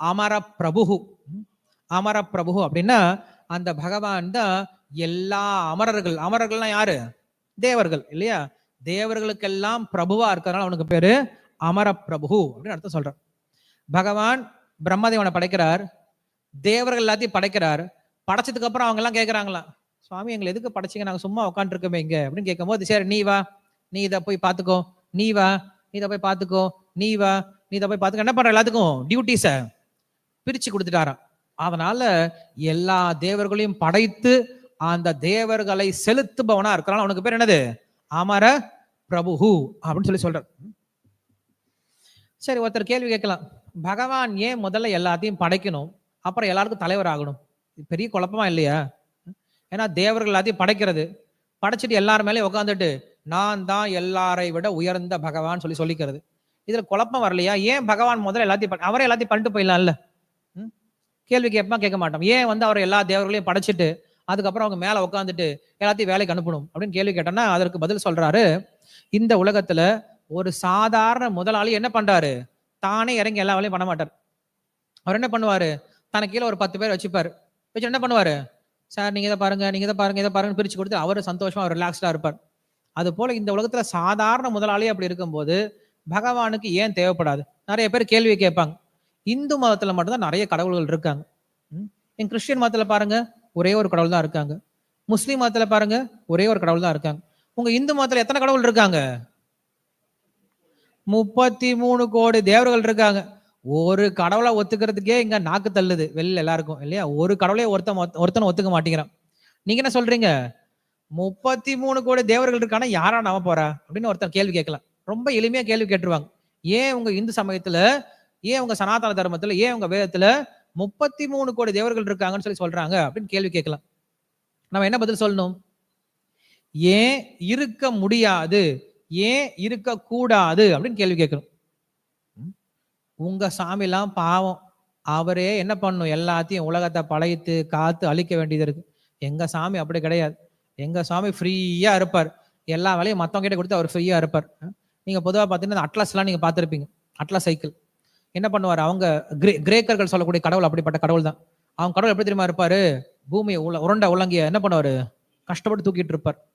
அமர பிரபு அமர பிரபு அப்படின்னா அந்த பகவான் தான் எல்லா அமரர்கள். அமரர்கள்லாம் யாரு? தேவர்கள் இல்லையா? தேவர்களுக்கெல்லாம் பிரபுவா இருக்கிறதுனால அவனுக்கு பேரு அமர பிரபு அப்படின்னு அர்த்தம் சொல்றான். பகவான் பிரம்மதேவனை படைக்கிறார். தேவர்கள் எல்லாத்தையும் படைக்கிறார். படைச்சதுக்கு அப்புறம் அவங்க எல்லாம் கேக்குறாங்களாம் சுவாமி எங்களை எதுக்கு படைச்சிங்க? நாங்கள் சும்மா உட்காந்துருக்கோமே இங்க. அப்படின்னு கேட்கும்போது சரி நீ வா. நீ இதை போய் பார்த்துக்கோ நீ வா. நீ இதை போய் பார்த்துக்கோ நீ வா. நீ இதை போய் பார்த்துக்கோ என்ன பண்ற எல்லாத்துக்கும்? டியூட்டிஸை. பிரிச்சு கொடுத்துட்டாராம். அதனால எல்லா தேவர்களையும் படைத்து அந்த தேவர்களை செலுத்துபவனா இருக்கிறான். அவனுக்கு பேர் என்னது? அமர பிரபுஹு அப்படின்னு சொல்லி சொல்றார். சரி ஒருத்தர் கேள்வி கேட்கலாம். பகவான் ஏன் முதல்ல எல்லாத்தையும் படைக்கணும்? அப்புறம் எல்லாருக்கும் தலைவர் ஆகணும்? இது பெரிய குழப்பமா இல்லையா? ஏன்னா தேவர்கள் எல்லாத்தையும் படைக்கிறது. படைச்சிட்டு எல்லார் மேலேயும் உட்காந்துட்டு நான் தான் எல்லாரை விட உயர்ந்த பகவான் சொல்லி சொல்லிக்கிறது. இதுல குழப்பம் வரலையா? ஏன் பகவான் முதல்ல எல்லாத்தையும் பண்- அவரே எல்லாத்தையும் பண்ணிட்டு போயிடலாம்ல? கேள்வி கேட்பா கேட்க மாட்டோம். ஏன் வந்து அவர் எல்லா தேவர்களையும் படைச்சிட்டு அதுக்கப்புறம் அவங்க மேலே உட்காந்துட்டு எல்லாத்தையும் வேலைக்கு அனுப்பணும்? அப்படின்னு கேள்வி கேட்டோம்னா அதற்கு பதில் சொல்றாரு. இந்த உலகத்துல ஒரு சாதாரண முதலாளி என்ன பண்றாரு? தானே இறங்கி எல்லா வேலையும் பண்ண மாட்டார். அவர் என்ன பண்ணுவாரு? தனக்கு கீழே ஒரு பத்து பேர் வச்சுப்பார். வச்சு என்ன பண்ணுவாரு? சார் நீங்க இதை பாருங்க நீங்க இதை பாருங்க இதை பாருங்க பிரிச்சு கொடுத்து அவர் சந்தோஷமா அவர் ரிலாக்ஸ்டா இருப்பார். அது போல இந்த உலகத்துல சாதாரண முதலாளி அப்படி இருக்கும்போது பகவானுக்கு ஏன் தேவைப்படாது? நிறைய பேர் கேள்வி கேட்பாங்க. இந்து மதத்துல மட்டும்தான் நிறைய கடவுள்கள் இருக்காங்க. ம்? என் கிறிஸ்டியன் மதத்துல பாருங்க ஒரே ஒரு கடவுள் தான் இருக்காங்க. முஸ்லீம் மதத்துல பாருங்க ஒரே ஒரு கடவுள் தான் இருக்காங்க. உங்க இந்து மதத்துல எத்தனை கடவுள் இருக்காங்க? முப்பத்தி மூணு கோடி தேவர்கள் இருக்காங்க. ஒரு கடவுளை ஒத்துக்கிறதுக்கே இங்க நாக்கு தள்ளுது வெளியில எல்லாருக்கும் இல்லையா? ஒரு கடவுளே ஒருத்தன் ஒருத்தனை ஒத்துக்க மாட்டேங்கிறான். நீங்க என்ன சொல்றீங்க? முப்பத்தி மூணு கோடி தேவர்கள் இருக்கானா? யாரா நம்ப போறா? அப்படின்னு ஒருத்தன் கேள்வி கேட்கலாம். ரொம்ப எளிமையா கேள்வி கேட்டுருவாங்க. ஏன் உங்க இந்து சமயத்துல ஏன் அவங்க சனாதன தர்மத்துல ஏன் அவங்க வேதத்துல முப்பத்தி மூணு கோடி தேவர்கள் இருக்காங்கன்னு சொல்லி சொல்றாங்க அப்படின்னு கேள்வி கேட்கலாம். நம்ம என்ன பதில் சொல்லணும்? ஏன் இருக்க முடியாது ஏன் இருக்க கூடாது அப்படின்னு கேள்வி கேட்கணும். ம்? உங்க சாமிலாம் பாவம். அவரே என்ன பண்ணும்? எல்லாத்தையும் உலகத்தை படைத்து காத்து அழிக்க வேண்டியது இருக்கு. எங்க சாமி அப்படி கிடையாது. எங்க சாமி ஃப்ரீயா இருப்பார். எல்லா வேலையும் மத்தவங்க கிட்ட கொடுத்து அவர் ஃப்ரீயா இருப்பார். நீங்க பொதுவாக பார்த்தீங்கன்னா அட்லஸ்லாம் எல்லாம் நீங்க பார்த்துருப்பீங்க. அட்லஸ் சைக்கிள் என்ன பண்ணுவார்? அவங்க கிரே- கிரேக்கர்கள் சொல்லக்கூடிய கடவுள் அப்படிப்பட்ட கடவுள் தான் அவங்க கடவுள் எப்படி தெரியுமா இருப்பார்? பூமியை உள்ள உருண்டை உலங்கிய என்ன பண்ணுவார்? கஷ்டப்பட்டு தூக்கிட்டு இருப்பார்.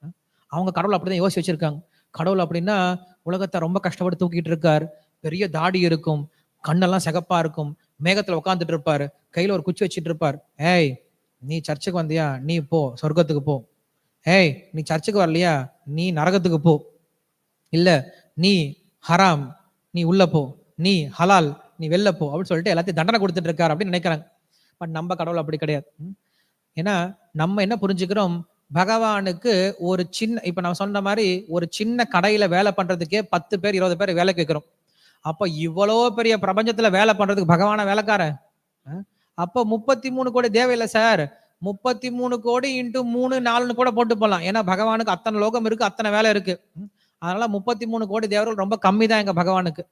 அவங்க கடவுள் அப்படிதான் யோசிச்சு வச்சிருக்காங்க. கடவுள் அப்படின்னா உலகத்தை ரொம்ப கஷ்டப்பட்டு தூக்கிட்டு இருக்கார். பெரிய தாடி இருக்கும். கண்ணெல்லாம் சிகப்பா இருக்கும். மேகத்தில் உட்காந்துட்டு இருப்பார். கையில் ஒரு குச்சி வச்சுட்டு இருப்பார். ஏய் நீ சர்ச்சுக்கு வந்தியா? நீ போ சொர்க்கத்துக்கு போ. ஏய் நீ சர்ச்சுக்கு வரலையா? நீ நரகத்துக்கு போ. இல்லை நீ ஹராம். நீ உள்ள போ. நீ ஹலால். நீ வெளில போ அப்படின்னு சொல்லிட்டு எல்லாத்தையும் தண்டனை கொடுத்துட்டு இருக்காரு அப்படின்னு நினைக்கிறாங்க. பட் நம்ம கடவுள் அப்படி கிடையாது. ஏன்னா நம்ம என்ன புரிஞ்சுக்கிறோம்? பகவானுக்கு ஒரு சின்ன இப்ப நான் சொன்ன மாதிரி ஒரு சின்ன கடையில வேலை பண்றதுக்கே பத்து பேர் இருபது பேர் வேலைக்கு வைக்கிறோம். அப்ப இவ்வளோ பெரிய பிரபஞ்சத்துல வேலை பண்றதுக்கு பகவான வேலைக்காரன்? அப்போ முப்பத்தி மூணு கோடி தேவையில்லை சார். முப்பத்தி மூணு கோடி இன்ட்டு மூணு நாலுன்னு கூட போட்டு போடலாம். ஏன்னா பகவானுக்கு அத்தனை லோகம் இருக்கு அத்தனை வேலை இருக்கு. அதனால முப்பத்தி மூணு கோடி தேவர்கள் ரொம்ப கம்மி தான் எங்க பகவானுக்கு.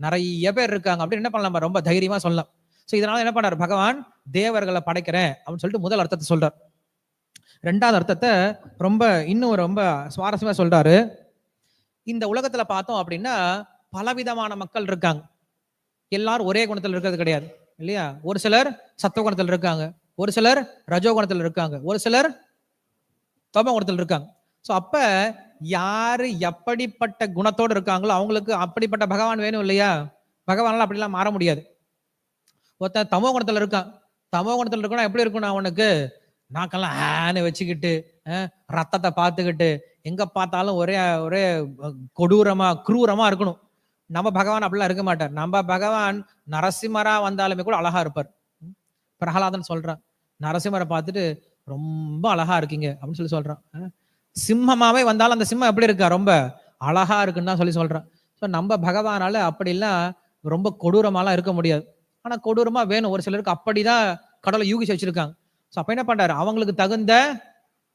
நிறைய பேர் இருக்காங்க அப்படின்னு என்ன பண்ணலாம்? ரொம்ப தைரியமா சொல்லலாம். சோ இதனால என்ன பண்ணார்? பகவான் தேவர்களை படைக்கிறேன் அப்படின்னு சொல்லிட்டு முதல் அர்த்தத்தை சொல்றார். ரெண்டாவது அர்த்தத்தை ரொம்ப இன்னும் ரொம்ப சுவாரஸ்யமா சொல்றாரு. இந்த உலகத்துல பார்த்தோம் அப்படின்னா பலவிதமான மக்கள் இருக்காங்க. எல்லாரும் ஒரே குணத்துல இருக்கிறது கிடையாது இல்லையா? ஒரு சிலர் சத்துவ குணத்துல இருக்காங்க ஒரு சிலர் ரஜோ குணத்துல இருக்காங்க ஒரு சிலர் தமோ குணத்துல இருக்காங்க. ஸோ அப்ப யாரு எப்படிப்பட்ட குணத்தோடு இருக்காங்களோ அவங்களுக்கு அப்படிப்பட்ட பகவான் வேணும் இல்லையா? பகவானால் அப்படிலாம் மாற முடியாது. ஒருத்தன் தமோ குணத்துல இருக்கான். தமோ குணத்துல இருக்கணும் எப்படி இருக்கணும் அவனுக்கு? நாக்கெல்லாம் ஆன்னு வச்சுக்கிட்டு ரத்தத்தை பார்த்துக்கிட்டு எங்க பார்த்தாலும் ஒரே ஒரே கொடூரமா குரூரமா இருக்கணும். நம்ம பகவான் அப்படிலாம் இருக்க மாட்டார். நம்ம பகவான் நரசிம்மரா வந்தாலுமே கூட அழகா இருப்பார். பிரகலாதன் சொல்றான் நரசிம்மரை பார்த்துட்டு ரொம்ப அழகா இருக்கீங்க அப்படின்னு சொல்லி சொல்றான். சிம்மமாவே வந்தாலும் அந்த சிம்மம் எப்படி இருக்கா? ரொம்ப அழகா இருக்குன்னு தான் சொல்லி சொல்றேன். ஸோ நம்ம பகவானால அப்படிலாம் ரொம்ப கொடூரமாலாம் இருக்க முடியாது. ஆனா கொடூரமா வேணும். ஒரு சிலருக்கு அப்படிதான் கடவுளை யூகிச்சு வச்சிருக்காங்க. ஸோ அப்ப என்ன பண்றாரு? அவங்களுக்கு தகுந்த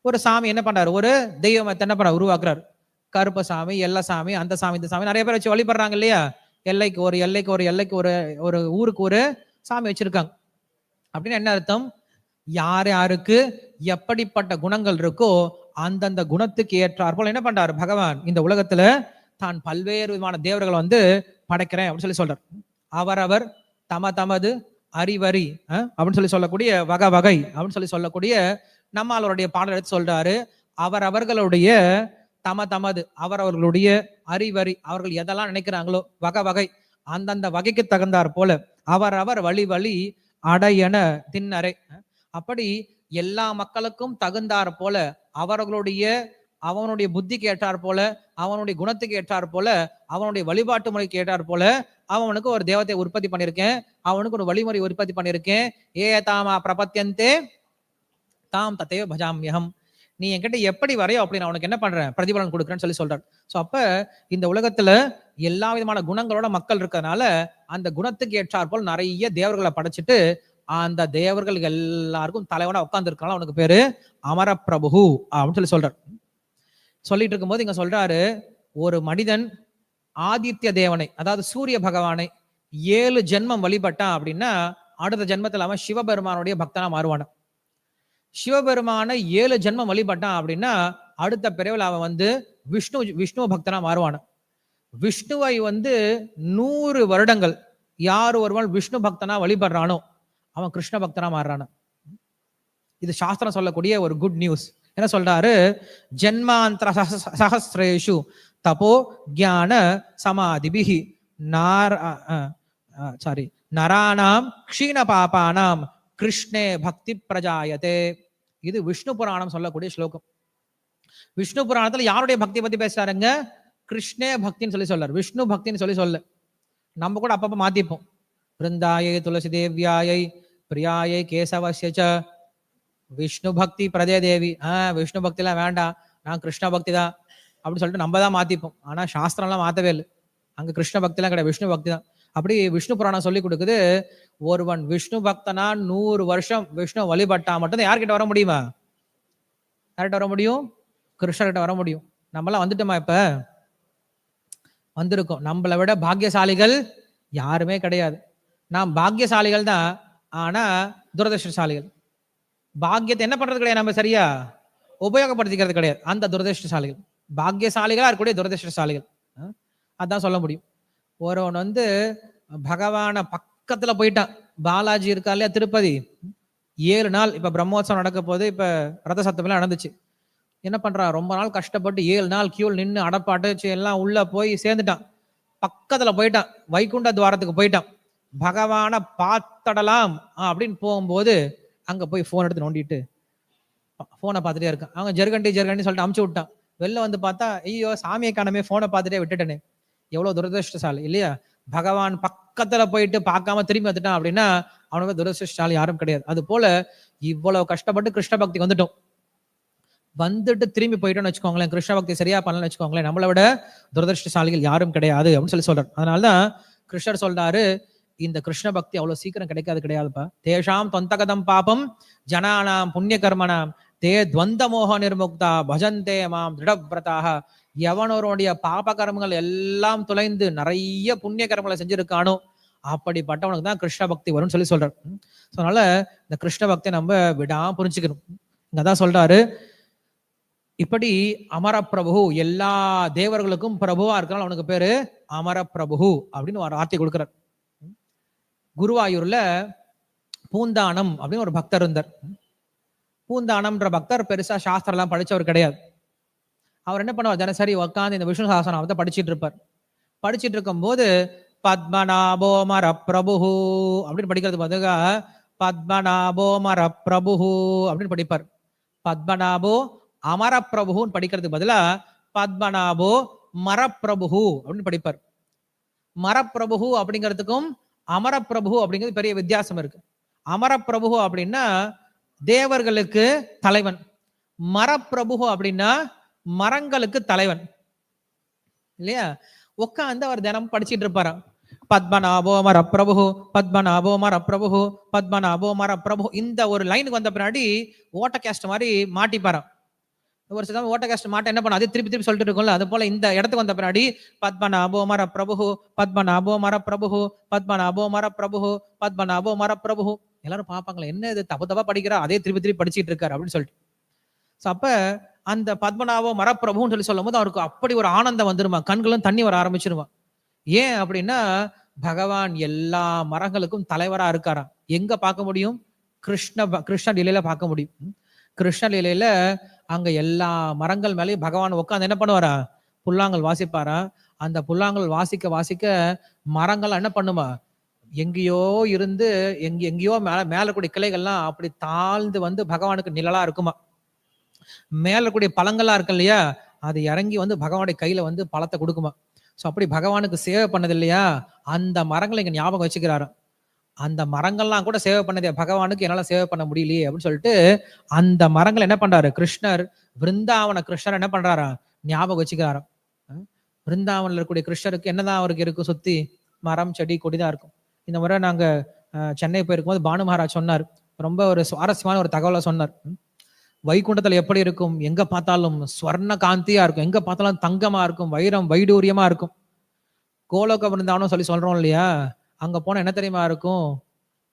ஒரு சாமி என்ன பண்றாரு? ஒரு தெய்வத்தை என்ன பண்ண உருவாக்குறாரு. கருப்ப சாமி எல்லை சாமி அந்த சாமி இந்த சாமி நிறைய பேர் வச்சு வழிபடுறாங்க இல்லையா? எல்லைக்கு ஒரு எல்லைக்கு ஒரு எல்லைக்கு ஒரு ஒரு ஊருக்கு ஒரு சாமி வச்சிருக்காங்க. அப்படின்னு என்ன அர்த்தம்? யார் யாருக்கு எப்படிப்பட்ட குணங்கள் இருக்கோ அந்தந்த குணத்துக்கு ஏற்றார் போல என்ன பண்றாரு? பகவான் இந்த உலகத்துல தான் பல்வேறு விதமான தேவர்களை வந்து படைக்கிறேன் அப்படின்னு சொல்லி சொல்றார். அவரவர் தம தமது அறிவரி அப்படின்னு சொல்லி சொல்லக்கூடிய வகை வகை அப்படின்னு சொல்லி சொல்லக்கூடிய நம்மளுடைய பாடல் எடுத்து சொல்றாரு. அவரவர்களுடைய தம தமது அவரவர்களுடைய அறிவரி அவர்கள் எதெல்லாம் நினைக்கிறாங்களோ வகை வகை அந்தந்த வகைக்கு தகுந்தாற் போல அவரவர் வழி வழி அடையன திண்ணறை அப்படி எல்லா மக்களுக்கும் தகுந்தாற் போல அவர்களுடைய அவனுடைய புத்திக்கு ஏற்றாற் போல அவனுடைய குணத்துக்கு ஏற்றாற் போல அவனுடைய வழிபாட்டு முறைக்கு ஏற்றார் போல அவனுக்கு ஒரு தேவத்தை உற்பத்தி பண்ணியிருக்கேன். அவனுக்கு ஒரு வழிமுறை உற்பத்தி பண்ணியிருக்கேன். ஏ தாமா பிரபத்தியந்தே தாம் தத்தையோ பஜாமியகம் நீ என்கிட்ட எப்படி வரையோ அப்படி நான் உனக்கு என்ன பண்றேன்? பிரதிபலன் கொடுக்குறேன்னு சொல்லி சொல்றார். ஸோ அப்ப இந்த உலகத்துல எல்லா விதமான குணங்களோட மக்கள் இருக்கிறதுனால அந்த குணத்துக்கு ஏற்றாற்போல் நிறைய தேவர்களை படைச்சிட்டு அந்த தேவர்கள் எல்லாருக்கும் தலைவனா உட்கார்ந்து இருக்கனால அவனுக்கு பேரு அமரப்பிரபு அப்படின்னு சொல்லி சொல்றார். சொல்லிட்டு இருக்கும்போது இங்க சொல்றாரு ஒரு மனிதன் ஆதித்ய தேவனை அதாவது சூரிய பகவானை ஏழு ஜென்மம் வழிபட்டான் அப்படின்னா அடுத்த ஜென்மத்தில் அவன் சிவபெருமானுடைய பக்தனா மாறுவான? சிவபெருமான ஏழு ஜென்மம் வழிபட்டான் அப்படின்னா அடுத்த பிறவில் அவன் வந்து விஷ்ணு விஷ்ணு பக்தனா மாறுவான? விஷ்ணுவை வந்து நூறு வருடங்கள் யார் ஒருவன் விஷ்ணு பக்தனா வழிபடுறானோ அவன் கிருஷ்ண பக்தனா மாறுறான இது சாஸ்திரம் சொல்லக்கூடிய ஒரு குட் நியூஸ் என்ன சொல்றாரு? ஜென்மாந்திர சஹசிரேஷு சஹஸ்ரேஷு தபோ ஞான சமாதிபிஹி நார சாரி நராணாம் க்ஷீண பாபானாம் கிருஷ்ணே பக்தி பிரஜாயதே. இது விஷ்ணு புராணம் சொல்லக்கூடிய ஸ்லோகம். விஷ்ணு புராணத்துல யாருடைய பக்தி பத்தி பேசுறாருங்க? கிருஷ்ணே பக்தின்னு சொல்லி சொல்றாரு. விஷ்ணு பக்தின்னு சொல்லி சொல்லு. நம்ம கூட அப்பப்ப மாத்திப்போம். பிருந்தாயை துளசி தேவியாயை பிரியாயை கேசவசிய விஷ்ணு பக்தி பிரதே தேவி ஆஹ் விஷ்ணு பக்தி எல்லாம் வேண்டாம் நான் கிருஷ்ண பக்தி தான் அப்படின்னு சொல்லிட்டு நம்ம தான் மாத்திப்போம். ஆனா சாஸ்திரம்லாம் மாத்தவே இல்லை. அங்க கிருஷ்ண பக்தி எல்லாம் கிடையாது. விஷ்ணு பக்தி தான் அப்படி விஷ்ணு புராணம் சொல்லி கொடுக்குது ஒருவன் விஷ்ணு பக்தனா நூறு வருஷம் விஷ்ணு வழிபட்டா மட்டும் யார்கிட்ட வர முடியுமா? யார்கிட்ட வர முடியும்? கிருஷ்ணர்கிட்ட வர முடியும். நம்மளாம் வந்துட்டோமா இப்ப? வந்திருக்கோம். நம்மளை விட பாக்கியசாலிகள் யாருமே கிடையாது. நாம் பாக்கியசாலிகள் தான் ஆனா துரதிருஷ்டசாலிகள். பாக்கியத்தை என்ன பண்றது கிடையாது நம்ம சரியா? உபயோகப்படுத்திக்கிறது கிடையாது. அந்த துரதிருஷ்டசாலிகள். பாக்கியசாலிகளா இருக்கக்கூடிய துரதிருஷ்டசாலிகள். அதான் சொல்ல முடியும். ஒருவன் வந்து பகவான பக்கத்துல போயிட்டான். பாலாஜி இருக்கா இல்லையா திருப்பதி? ஏழு நாள் இப்ப பிரம்மோத்சவம் நடக்க போது இப்ப ரத சத்தமெல்லாம் நடந்துச்சு. என்ன பண்றான்? ரொம்ப நாள் கஷ்டப்பட்டு ஏழு நாள் கியூல் நின்று அடப்பாட்டு எல்லாம் உள்ள போய் சேர்ந்துட்டான். பக்கத்துல போயிட்டான். வைகுண்ட துவாரத்துக்கு போயிட்டான். பகவான பார்த்தடலாம். அப்படின்னு போகும்போது அங்க போய் போன் எடுத்து நோண்டிட்டு போனை பார்த்துட்டே இருக்கான். அவங்க ஜெர்கண்டி ஜெர்கண்டி சொல்லிட்டு அமுச்சு விட்டான். வெளில வந்து பார்த்தா ஐயோ சாமியை காணமே போனை பார்த்துட்டே விட்டுட்டேனே. எவ்வளவு துரதிருஷ்டசாலி இல்லையா? பகவான் பக்கத்துல போயிட்டு பார்க்காம திரும்பி வந்துட்டான் அப்படின்னா அவனுக்கு துரதிருஷ்டசாலி யாரும் கிடையாது. அது போல இவ்வளவு கஷ்டப்பட்டு கிருஷ்ண பக்திக்கு வந்துட்டோம். வந்துட்டு திரும்பி போயிட்டோம்னு வச்சுக்கோங்களேன் கிருஷ்ண பக்தி சரியா பண்ணலன்னு வச்சுக்கோங்களேன் நம்மளை விட துரதிருஷ்டசாலிகள் யாரும் கிடையாது அப்படின்னு சொல்லி சொல்றாரு. அதனாலதான் கிருஷ்ணர் சொல்றாரு இந்த கிருஷ்ண பக்தி அவ்வளவு சீக்கிரம் கிடைக்காது கிடையாதுப்பா. தேஷாம் தொந்தகதம் பாபம் ஜனானாம் புண்ணிய கர்மனாம் தே துவந்த மோக நிர்முக்தா பஜந்தே மாம் திருடபிரதாக எவனோருடைய பாப கர்மங்கள் எல்லாம் துளைந்து நிறைய புண்ணிய கர்மங்களை செஞ்சிருக்கானோ அப்படிப்பட்டவனுக்கு தான் கிருஷ்ண பக்தி வரும்னு சொல்லி சொல்றாரு. ஸோ அதனால இந்த கிருஷ்ண பக்தியை நம்ம விடாம புரிஞ்சுக்கணும். இங்க தான் சொல்றாரு இப்படி அமரப்பிரபு எல்லா தேவர்களுக்கும் பிரபுவா இருக்கனால அவனுக்கு பேரு அமரப்பிரபு அப்படின்னு ஒரு வார்த்தை கொடுக்குறாரு. குருவாயூர்ல பூந்தானம் அப்படின்னு ஒரு பக்தர் இருந்தார். பூந்தானம்ன்ற பக்தர் பெருசா சாஸ்திரம் எல்லாம் படிச்சவர் கிடையாது. அவர் என்ன பண்ணுவார்? தினசரி உட்காந்து இந்த விஷ்ணு சாசனம் படிச்சிட்டு இருப்பார். படிச்சுட்டு இருக்கும்போது பத்மநாபோ மர பிரபு அப்படின்னு படிக்கிறது பதிலாக பத்மநாபோ மர பிரபு அப்படின்னு படிப்பார். பத்மநாபோ அமர பிரபுன்னு படிக்கிறதுக்கு பதிலா பத்மநாபோ மரப்பிரபு அப்படின்னு படிப்பார். மரப்பிரபு அப்படிங்கிறதுக்கும் அமரப்பிரபு அப்படிங்கிறது பெரிய வித்தியாசம் இருக்கு. அமரப்பிரபு அப்படின்னா தேவர்களுக்கு தலைவன். மரப்பிரபு அப்படின்னா மரங்களுக்கு தலைவன். இல்லையா? உட்காந்து அவர் தினம் படிச்சுட்டு இருப்பாராம். பத்மநாபோ மர பிரபு பத்மநாபோ மர பிரபு பத்மநாபோ மர பிரபு இந்த ஒரு லைனுக்கு வந்த பின்னாடி ஓட்ட கேஸ்ட் மாதிரி மாட்டிப்பாராம். ஒரு சில ஓட்ட கஷ்டம் மாட்ட என்ன பண்ண அது திருப்பி திருப்பி சொல்லிட்டு இருக்கும்ல அது போல இந்த இடத்துக்கு வந்த பின்னாடி பத்மநாபோ மர பிரபு பத்மநாபோ மர பிரபு பத்மநாபோ மர பிரபு பத்மநாபோ மர பிரபு எல்லாரும் பார்ப்பாங்களே என்ன இது தப்பு தப்பா படிக்கிறா? அதே திருப்பி திருப்பி படிச்சிட்டு இருக்காரு அப்படின்னு சொல்லிட்டு. ஸோ அப்ப அந்த பத்மநாபோ மரப்பிரபுன்னு சொல்லி சொல்லும் போது அவருக்கு அப்படி ஒரு ஆனந்தம் வந்துருமா? கண்களும் தண்ணி வர ஆரம்பிச்சிருவான் ஏன் அப்படின்னா பகவான் எல்லா மரங்களுக்கும் தலைவரா இருக்காராம். எங்க பார்க்க முடியும்? கிருஷ்ண கிருஷ்ண லீலையில பார்க்க முடியும். கிருஷ்ணலீலையில அங்க எல்லா மரங்கள் மேலேயும் பகவான் உட்காந்து என்ன பண்ணுவாரா? புல்லாங்கல் வாசிப்பாரா? அந்த புல்லாங்கல் வாசிக்க வாசிக்க மரங்கள் என்ன பண்ணுமா? எங்கேயோ இருந்து எங்க எங்கேயோ மேல மேல கூடிய கிளைகள்லாம் அப்படி தாழ்ந்து வந்து பகவானுக்கு நிழலா இருக்குமா? மேல கூடிய பழங்கள்லாம் இருக்கு இல்லையா? அது இறங்கி வந்து பகவானுடைய கையில வந்து பழத்தை கொடுக்குமா? ஸோ அப்படி பகவானுக்கு சேவை பண்ணது இல்லையா? அந்த மரங்களை இங்க ஞாபகம் வச்சுக்கிறாரு அந்த மரங்கள்லாம் கூட சேவை பண்ணதே பகவானுக்கு என்னால சேவை பண்ண முடியலையே அப்படின்னு சொல்லிட்டு அந்த மரங்கள் என்ன பண்றாரு? கிருஷ்ணர் பிருந்தாவன கிருஷ்ணர் என்ன பண்றாரா? ஞாபகம் வச்சுக்கிறாராம். பிருந்தாவனில் இருக்கக்கூடிய கிருஷ்ணருக்கு என்னதான் அவருக்கு இருக்கும் சுத்தி? மரம் செடி கொடிதான் இருக்கும். இந்த முறை நாங்க சென்னை போயிருக்கும்போது பானு மகாராஜ் சொன்னார். ரொம்ப ஒரு சுவாரஸ்யமான ஒரு தகவலை சொன்னார். வைகுண்டத்தில் வைகுண்டத்துல எப்படி இருக்கும்? எங்க பார்த்தாலும் ஸ்வர்ண காந்தியா இருக்கும். எங்க பார்த்தாலும் தங்கமா இருக்கும். வைரம் வைடூரியமா இருக்கும். கோலோக விருந்தாவனம் சொல்லி சொல்றோம் இல்லையா? அங்க போனா என்ன தெரியுமா இருக்கும்?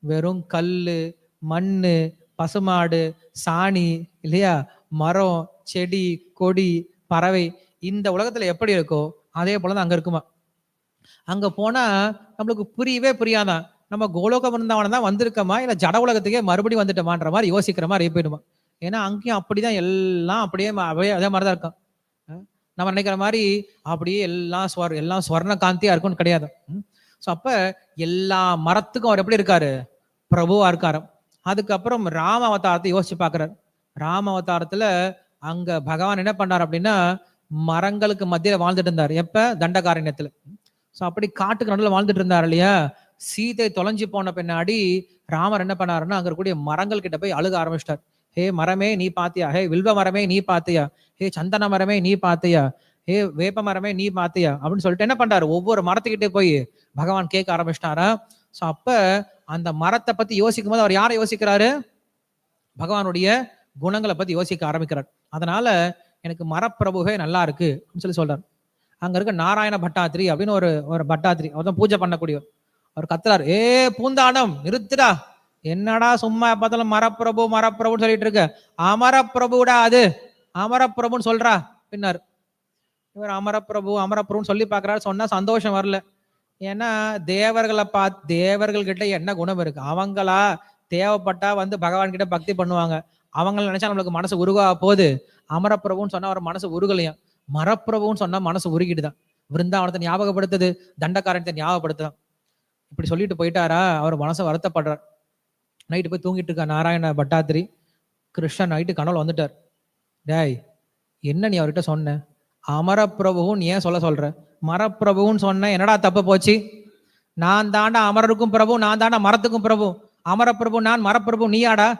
வெறும் கல் மண் பசுமாடு சாணி இல்லையா? மரம் செடி கொடி பறவை. இந்த உலகத்துல எப்படி இருக்கோ அதே போலதான் அங்க இருக்குமா? அங்க போனா நம்மளுக்கு புரியவே புரியாதான். நம்ம கோலோக விருந்தாவனம் தான் வந்திருக்கோமா? இல்லை ஜட உலகத்துக்கே மறுபடியும் வந்துட்டோமான்ற மாதிரி யோசிக்கிற மாதிரி போயிடுமா? ஏன்னா அங்கேயும் அப்படிதான் எல்லாம் அப்படியே அப்படியே அதே மாதிரிதான் இருக்கும். நம்ம நினைக்கிற மாதிரி அப்படியே எல்லாம் ஸ்வர் எல்லாம் ஸ்வர்ண காந்தியா இருக்கும்னு கிடையாது. ஸோ அப்ப எல்லா மரத்துக்கும் அவர் எப்படி இருக்காரு? பிரபுவா இருக்காரு. அதுக்கப்புறம் ராம அவதாரத்தை யோசிச்சு பார்க்குறாரு. ராம அவதாரத்தில் அங்க பகவான் என்ன பண்ணார் அப்படின்னா மரங்களுக்கு மத்தியில வாழ்ந்துட்டு இருந்தார். எப்ப? தண்டகாரண்யத்தில். ஸோ அப்படி காட்டுக்கு நடுவில் வாழ்ந்துட்டு இருந்தார் இல்லையா? சீதை தொலைஞ்சு போன பின்னாடி ராமர் என்ன பண்ணாருன்னா அங்கே இருக்கக்கூடிய மரங்கள் கிட்ட போய் அழுக ஆரம்பிச்சிட்டார். ஹே மரமே நீ பாத்தியா? ஹே வில்வ மரமே நீ பாத்தியா? ஹே சந்தன மரமே நீ பாத்தியா? ஹே வேப்ப மரமே நீ பாத்தியா அப்படின்னு சொல்லிட்டு என்ன பண்றாரு? ஒவ்வொரு மரத்துக்கிட்டே போய் பகவான் கேட்க ஆரம்பிச்சிட்டாரா? ஸோ அப்ப அந்த மரத்தை பத்தி யோசிக்கும் போது அவர் யாரை யோசிக்கிறாரு? பகவானுடைய குணங்களை பத்தி யோசிக்க ஆரம்பிக்கிறார். அதனால எனக்கு மரப்பிரபுவே நல்லா இருக்கு அப்படின்னு சொல்லி சொல்றாரு. அங்க இருக்க நாராயண பட்டாத்திரி அப்படின்னு ஒரு ஒரு பட்டாத்திரி அவர் தான் பூஜை பண்ணக்கூடியவர். அவர் கத்துறாரு ஏ பூந்தானம் நிறுத்துடா. என்னடா சும்மா பார்த்தாலும் மரப்பிரபு மரப்பிரபுன்னு சொல்லிட்டு இருக்க? அமரப்பிரபுடா அது. அமரப்பிரபுன்னு சொல்றா பின்னார். இவர் அமரப்பிரபு அமரப்பிரபுன்னு சொல்லி பார்க்கறாரு. சொன்னால் சந்தோஷம் வரல. ஏன்னா தேவர்களை பார்த்து தேவர்கள்கிட்ட என்ன குணம் இருக்கு? அவங்களா தேவைப்பட்டா வந்து பகவான்கிட்ட பக்தி பண்ணுவாங்க. அவங்கள நினைச்சா நம்மளுக்கு மனசு உருகா போகுது. அமரப்பிரபுன்னு சொன்னா அவர் மனசு உருகலையும் மரப்பிரபுன்னு சொன்னா மனசு உருகிடுதான் விருந்தாவனத்தை ஞாபகப்படுத்துது தண்டக்காரனத்தை ஞாபகப்படுத்துதான் இப்படி சொல்லிட்டு போயிட்டாரா? அவர் மனசை வருத்தப்படுறார். நைட்டு போய் தூங்கிட்டு இருக்கா நாராயண பட்டாத்திரி கிருஷ்ணன் நைட்டு கனவுல வந்துட்டார். டேய் என்ன நீ அவர்கிட்ட சொன்ன? அமரப்பிரபுன்னு ஏன் சொல்ல சொல்ற? மரப்பிரபுன்னு சொன்ன என்னடா தப்பு போச்சு? நான் தாண்டா அமரருக்கும் பிரபு நான் தாண்டா மரத்துக்கும் பிரபு. அமரப்பிரபு நான் மரப்பிரபு நீயாடா?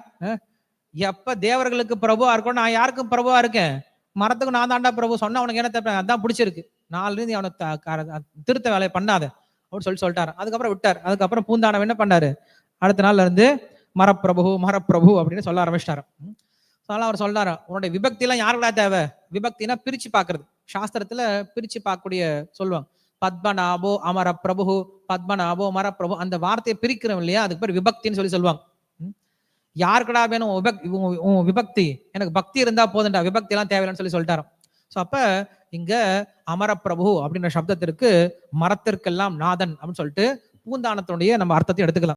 எப்ப தேவர்களுக்கு பிரபுவா இருக்கும் நான் யாருக்கும் பிரபுவா இருக்கேன்? மரத்துக்கும் நான் தாண்டா பிரபு சொன்னா உனக்கு என்ன தப்பு? அதான் பிடிச்சிருக்கு. நாலு இருந்து அவனை த- திருத்த வேலையை பண்ணாத. அப்படின்னு சொல்லி சொல்லிட்டாரு. அதுக்கப்புறம் விட்டார். அதுக்கப்புறம் பூந்தானம் என்ன பண்ணாரு? அடுத்த நாள்ல இருந்து மரப்பிரபு மரப்பிரபு அப்படின்னு சொல்ல ஆரம்பிச்சிட்டாரு. அதனால அவர் சொல்றாரு. உன்னுடைய விபக்தி எல்லாம் யாருக்கடா தேவை? விபக்தினா பிரிச்சு பாக்குறது சாஸ்திரத்துல பிரிச்சு பார்க்கக்கூடிய சொல்லுவாங்க. பத்மநாபோ அமர பிரபு பத்மநாபோ அமர பிரபு அந்த வார்த்தையை பிரிக்கிறோம் இல்லையா? அதுக்கு பேர் விபக்தின்னு சொல்லி சொல்லுவாங்க. யாருக்கடா வேணும்? உன் விபக்- விபக்தி. எனக்கு பக்தி இருந்தா போதும்டா விபக்தி எல்லாம் தேவையில்லைன்னு சொல்லி சொல்லிட்டாராம். சோ அப்ப இங்க அமரப்பிரபு அப்படின்ற சப்தத்திற்கு மரத்திற்கெல்லாம் நாதன் அப்படின்னு சொல்லிட்டு பூந்தானத்துடைய நம்ம அர்த்தத்தை எடுத்துக்கலாம்.